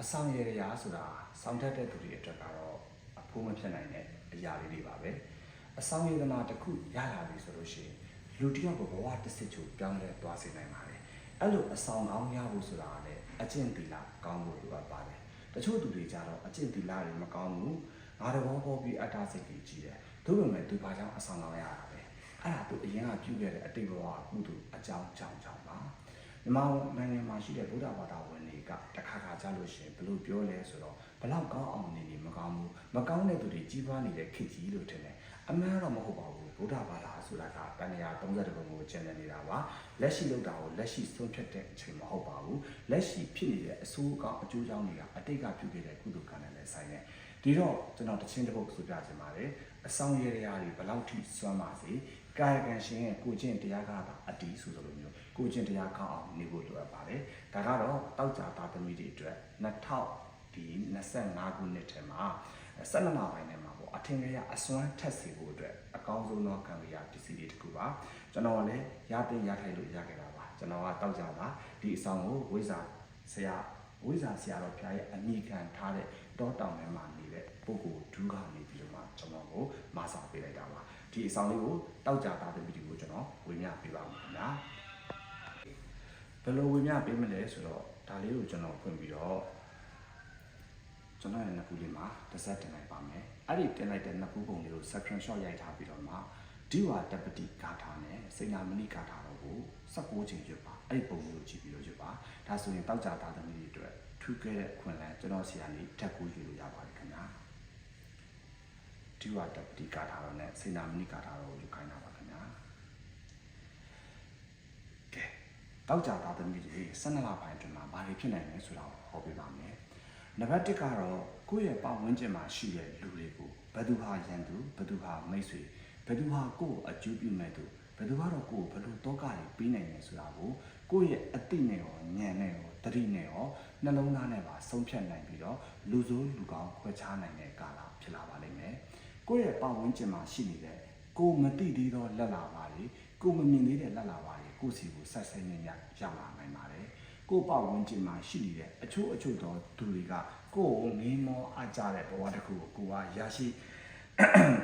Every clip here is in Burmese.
အဆောင်ရရဆိုတာစောင့်တတ်တဲ့သူတွေအတွက်ကတော့အဖိုးမဖြစ်နိုင်တဲ့အရာလေးတွေပါပဲအဆောင်ရတနာတစ်ခုရလာပြီဆိုလို့ရှိရင်လူတစ်ယောက်ကိုဘဝတစ်စစ်ချိုပြောင်းလဲသွားစေနိုင်ပါတယ်အဲ့လိုအဆောင်ကောင်းရဖို့ဆိုတာကလည်းအကျင့်သီလကောင်းဖို့လိုအပ်ပါတယ်တချို့သူတွေကြတော့အကျင့်သီလတွေမကောင်းဘူးငါတဘောပေါ်ပြီးအတ္တစိတ်ကြီးကြီးတယ်သို့ပေမဲ့သူဘာကြောင့်အဆောင်ကောင်းရတာလဲအဲ့ဒါသူအရင်ကပြုခဲ့တဲ့အတိတ်ဘဝအကုသိုလ်အကြောင်းကြောင့်ကြောင့်ပါ မြန်မာနိုင်ငံမှာရှိတဲ့ဗုဒ္ဓဘာသာဝင်တွေကတခါခါကြားလို့ရှိရင်ဘယ်လိုပြောလဲဆိုတော့ဘလောက်ကောင်းအောင်နေနေမကောင်းဘူးမကောင်းတဲ့သူတွေကြီးပွားနေတဲ့ခေတ်ကြီးလို့ထင်တယ်အမှန်တော့မဟုတ်ပါဘူးဗုဒ္ဓဘာသာဆိုတာကတဏှာ30ဘုံကိုကျင့်နေနေတာပါလက်ရှိလောက်တာကိုလက်ရှိဆုံးဖြတ်တဲ့အချိန်မဟုတ်ပါဘူးလက်ရှိဖြစ်နေတဲ့အဆိုးအကောင်းအကျိုးကြောင့်တွေကအတိတ်ကပြုခဲ့တဲ့ကုသိုလ်ကံနဲ့လည်းဆိုင်တယ်ဒီတော့ကျွန်တော်တချင်းတစ်ပုတ်ဆိုပြချင်ပါတယ်အဆောင်ရရတွေဘလောက်ထိစွမ်းပါစေ ကာယကံရှင်ရဲ့ကိုကျင့်တရားကသာအတီးဆိုလိုမျိုးကိုကျင့်တရားကောင်းအောင်နေဖို့လိုအပ်ပါတယ်ဒါကတော့တောက်ကြသားသမီးတွေအတွက်2000ဒီ25ခုနှစ်ထဲမှာ12လပိုင်းထဲမှာပေါ့အထင်ကြီးအစွမ်းထက်စီဖို့အတွက်အကောင်းဆုံးသောကံကြရပစ္စည်းတွေတစ်ခုပါကျွန်တော်ကလည်းရတဲ့ရထိုက်လို့ရခဲ့တာပါကျွန်တော်ကတောက်ကြတာဒီအဆောင်ကိုဝိဇာဆရာဝိဇာဆရာတော်ဖျားရဲ့အမိခံထားတဲ့တောတောင်ထဲမှာနေတဲ့ ပုဂ္ဂိုလ်ဒုက္ခနေပြီးတော့မှကျွန်တော်ကိုမဆာပေးလိုက်တာပါဒီအဆောင်လေးကိုတောက်ကြသားသမီးတွေကိုကျွန်တော်ဝေမျှပေးပါမယ်ခင်ဗျာဘယ်လိုဝေမျှပေးမလဲဆိုတော့ဒါလေးကိုကျွန်တော်ဖွင့်ပြီးတော့ကျွန်တော်ရဲ့နှစ်ခုလေးမှာတစ်ဆက်တင်လိုက်ပါမယ်အဲ့ဒီတင်လိုက်တဲ့နှစ်ခုပုံလေးကို section shot ရိုက်ထားပြီးတော့မှဒီဝါတပတိဂါထာနဲ့စိဏမဏိဂါထာတော့ကို16ချိန်ရွတ်ပါအဲ့ဒီပုံလေးကိုကြည့်ပြီးတော့ရွတ်ပါဒါဆိုရင်တောက်ကြသားသမီးတွေအတွက်ထူးခဲ့တဲ့ခွင့်လန်းကျွန်တော်ဆီကနေတက်ကူယူလို့ရပါတယ်ခင်ဗျာ ဒီဝါတပတိဂါထာတော့နဲ့စိဏမဏိဂါထာတော့ကိုယူခိုင်းတာပါခင်ဗျာကဲတောက်ကြသားသမီးတွေ12လပိုင်းအတွင်းမှာဘာတွေဖြစ်နိုင်လဲဆိုတာကိုဟောပြပါမယ်နံပါတ်1ကတော့ကိုယ့်ရဲ့ပတ်ဝန်းကျင်မှာရှိတဲ့လူတွေကိုဘယ်သူဟာရန်သူဘယ်သူဟာမိတ်ဆွေဘယ်သူဟာကိုယ့်ကိုအကျိုးပြုမဲ့သူဘယ်သူကတော့ကိုယ့်ကိုဘယ်လိုတောကတွေပေးနိုင်လဲဆိုတာကိုကိုယ့်ရဲ့အသိနဲ့ရောဉာဏ်နဲ့ရောတတိနဲ့ရောနှလုံးသားနဲ့ပါဆုံးဖြတ်နိုင်ပြီးတော့လူဆိုးလူကောင်းခွဲခြားနိုင်တဲ့ကာလဖြစ်လာပါလိမ့်မယ် ကိုယ့်ရဲ့ပတ်ဝန်းကျင်မှာရှိနေတဲ့ကိုယ်မသိသေးသောလက်လာပါတွေကိုယ်မမြင်သေးတဲ့လက်လာပါတွေကိုယ့်စီကိုဆက်ဆက်ညံ့ညံ့ရောက်လာနိုင်ပါတယ်ကိုယ့်ပတ်ဝန်းကျင်မှာရှိနေတဲ့အချို့အချို့သောသူတွေကကိုယ့်ကိုငေးမောအားကြတဲ့ဘဝတစ်ခုကိုကိုယ်ကရရှိ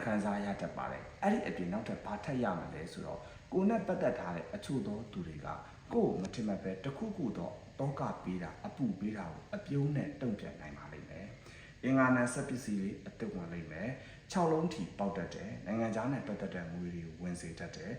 ခံစားရတတ်ပါတယ်အဲ့ဒီအပြင်နောက်ထပ်ဘာထပ်ရမလဲဆိုတော့ကိုယ်နဲ့ပတ်သက်ထားတဲ့အချို့သောသူတွေကကိုယ်ကိုမထင်မှတ်ပဲတစ်ခုခုသောတောကပေးတာအပူပေးတာကိုအပြုံးနဲ့တုံ့ပြန်နိုင်ပါလိမ့်မယ်အင်္ဂါနံဆက်ပစ္စည်းလေးအသက်ဝင်လိမ့်မယ် 6လုံးထီပေါက်တတ်တယ်နိုင်ငံခြားနဲ့ပတ်သက်တဲ့ငွေတွေဝင်စေတတ်တယ်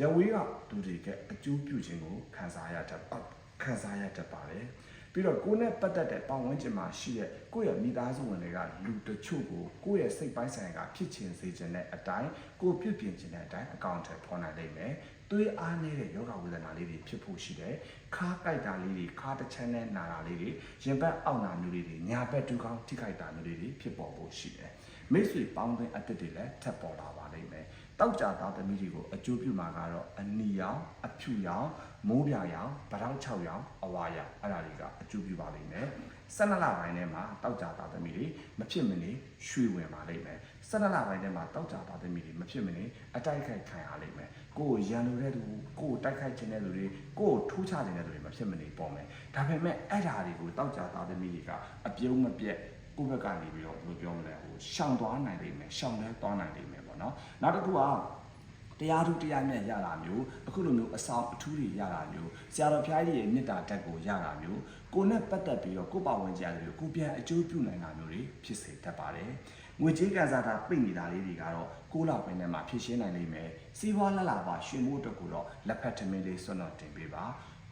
ရဝေးကသူတွေကအကျိုးပြုခြင်းကိုခံစားရတတ်ပါခံစားရတတ်ပါတယ်ပြီးတော့ကိုယ်နဲ့ပတ်သက်တဲ့ပတ်ဝန်းကျင်မှာရှိတဲ့ကိုယ့်ရဲ့မိသားစုဝင်တွေကလူတချို့ကိုကိုယ့်ရဲ့စိတ်ပိုင်းဆိုင်ရာကဖြစ်ချင်စေခြင်းတဲ့အတိုင်းကိုယ်ပြုပြင်ခြင်းတဲ့အတိုင်းအကောင့်ထဲပေါ်နိုင်လိမ့်မယ်သွေးအားနေတဲ့ယောဂဝေဒနာလေးတွေဖြစ်ဖို့ရှိတယ်ခါးကြိုက်တာလေးတွေခါးတစ်ချမ်းနဲ့နာတာလေးတွေရင်ဘတ်အောက်နာမျိုးလေးတွေညာဘက်ဒူးကောင်းထိခိုက်တာမျိုးလေးတွေဖြစ်ပေါ်ဖို့ရှိတယ် မိတ်ဆွေပေါင်းတဲ့အသစ်တွေလည်းထပ်ပေါ်လာပါလိမ့်မယ်တောက်ကြသားသမီးတွေကိုအကျိုးပြုမှာကတော့အနီရောင်အဖြူရောင်မိုးပြရောင်ဗတောက်6ရောင်အဝါရောင်အဲ့ဒါတွေကအကျိုးပြုပါလိမ့်မယ်12လပိုင်းထဲမှာတောက်ကြသားသမီးတွေမဖြစ်မနေရွှေဝင်ပါလိမ့်မယ်12လပိုင်းထဲမှာတောက်ကြသားသမီးတွေမဖြစ်မနေအတိုက်ခိုက်ခံရလိမ့်မယ်ကိုယ်ရန်လိုတဲ့သူကိုယ်တိုက်ခိုက်ခြင်းတဲ့လူတွေကိုယ်ထိုးချခြင်းတဲ့လူတွေမဖြစ်မနေပေါ်မယ်ဒါပေမဲ့အဲ့ဓာတွေကိုတောက်ကြသားသမီးတွေကအပြုံးမပြတ် ကိုယ့်ဘက်ကနေပြီးတော့ဘယ်လိုပြောမလဲဟိုရှောင်သွားနိုင်လိမ့်မယ်ရှောင်လဲသွားနိုင်လိမ့်မယ်ပေါ့နော်နောက်တစ်ခုကတရားသူတရားမြတ်ရတာမျိုးအခုလိုမျိုးအဆောင်အထူးတွေရတာမျိုးဆရာတော်ဖျားကြီးရဲ့မေတ္တာဓာတ်ကိုရတာမျိုးကိုယ်နဲ့ပတ်သက်ပြီးတော့ကိုယ့်ပါဝင်ကြရတယ်ကိုပြန်အကျိုးပြုနိုင်တာမျိုးတွေဖြစ်စေတတ်ပါတယ်ငွေကြေးကန်စားတာပိတ်နေတာလေးတွေကတော့ကိုးလောက်ပင်ထဲမှာဖြစ်ရှင်းနိုင်လိမ့်မယ်စီးပွားလက်လာပါရှင်မို့အတွက်ကိုတော့လက်ဖက်ထမင်းလေးစွန့်တော့တင်ပေးပါ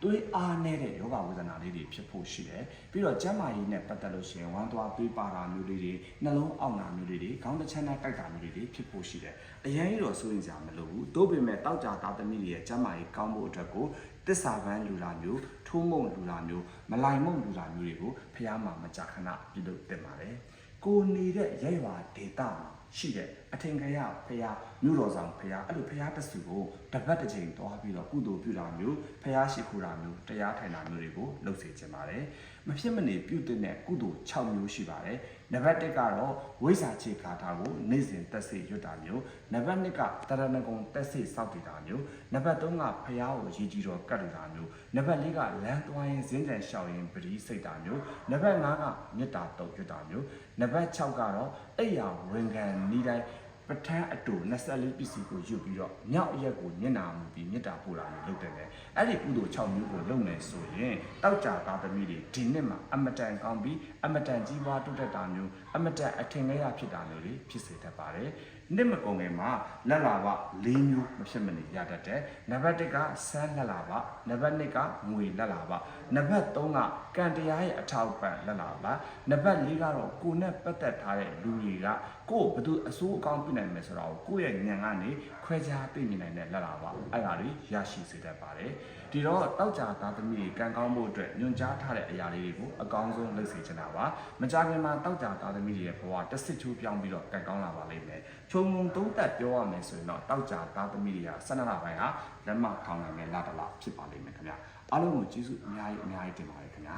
သွေးအားနေတဲ့ယောဂဝေဒနာလေးတွေဖြစ်ဖို့ရှိတယ်ပြီးတော့ကျန်းမာရေးနဲ့ပတ်သက်လို့ရှိရင်ဝမ်းသွားပေးပါတာမျိုးလေးတွေနှလုံးအောင့်တာမျိုးလေးတွေခေါင်းတစ်ချမ်းနဲ့တိုက်တာမျိုးလေးတွေဖြစ်ဖို့ရှိတယ်အရင်ကတော့စိုးရင်စရာမလိုဘူးသို့ပေမဲ့တောက်ကြသားသမီးတွေရဲ့ကျန်းမာရေးကောင်းဖို့အတွက်ကိုတစ္ဆာပန်းလူလာမျိုးထိုးမုံလူလာမျိုးမလိုက်မုံလူလာမျိုးတွေကိုဖះမှာမကြာခဏပြုလုပ်တင်ပါတယ်ကိုနေတဲ့ရဲရွာဒေတာမှာ ရရှိတဲ့အထင်ကရဖရာမြို့တော်ဆောင်ဖရာအဲ့လိုဖရာတဆူကိုတပတ်တစ်ချိန်တွားပြီးတော့ကုသိုလ်ပြုတာမျိုးဖရာရှိခိုးတာမျိုးတရားထိုင်တာမျိုးတွေကိုလုပ်စေချင်ပါတယ်မဖြစ်မနေပြုတဲ့ကုသိုလ်6မျိုးရှိပါတယ်နံပါတ်1ကတော့ဝိဇ္ဇာခြေခါတာကိုနေ့စဉ်တက်စေရွတ်တာမျိုးနံပါတ်2ကတရဏဂုံတက်စေစောက်တည်တာမျိုးနံပါတ်3ကဖရာကိုရည်ကြည်တော်ကတ်တူတာမျိုးနံပါတ်4ကလမ်းသွားရင်ဇင်းကြံရှောက်ရင်ပရိစိတ်တာမျိုးနံပါတ်5ကမေတ္တာတုတ်ရွတ်တာမျိုးနံပါတ်6ကတော့အိယာဝင်ခံဤတိုင်းပဋ္ဌာန်းအတူ24ပစ္စည်းကိုယူပြီးတော့မြောက်အရက်ကိုမျက်နာမူပြီးမေတ္တာပို့တာမျိုးလုပ်တယ်လေအဲ့ဒီကုသိုလ်6မျိုးကိုလုပ်မယ်ဆိုရင်တောက်ကြသားသမီးတွေဒီနှစ်မှာအမတန်ကောင်းပြီးအမတန်ကြီးပွားတိုးတက်တာမျိုးအမတန်အထင်ကြီးရဖြစ်တာမျိုးတွေဖြစ်စေတတ်ပါတယ်နှစ်မကုန်ခင်မှာလက်လာပ၄မျိုးမဖြစ်မနေရတတ်တယ်နံပါတ်1ကဆန်းလက်လာပနံပါတ်2ကငွေလက်လာပနံပါတ်3ကကံတရားရဲ့အထောက်ပံ့လက်လာပနံပါတ်4ကတော့ကိုယ်နဲ့ပတ်သက်ထားတဲ့လူတွေကကိုယ်ဘယ်သူအစိုးအကောင်းပြနိုင်မယ်ဆိုတာကိုကိုယ့်ရဲ့ဉာဏ်ကနေခွဲခြားသိမြင်နိုင်တဲ့လက်လာပအဲ့ဒါတွေရရှိစေတတ်ပါတယ်ဒီတော့တောက်ကြသားသမီးတွေကံကောင်းဖို့အတွက်ညွန်ကြားထားတဲ့အရာလေးတွေကိုအကောင်းဆုံးလုပ်စေချင်တာပါမကြခင်မှာတောက်ကြသားသမီးတွေရဲ့ဘဝတစ်စစ်ချိုးပြောင်းပြီးတော့ကံကောင်းလာပါလိမ့်မယ်ခြုံငုံသုံးသက်ပြောရမယ်ဆိုရင်တော့တောက်ကြသားသမီးတွေက12လပိုင်းဟာလက်မထောင်နိုင်တဲ့လတစ်လဖြစ်ပါလိမ့်မယ်ခင်ဗျာအားလုံးကိုကျေးဇူးအများကြီးအများကြီးတင်ပါတယ်ခင်ဗျာ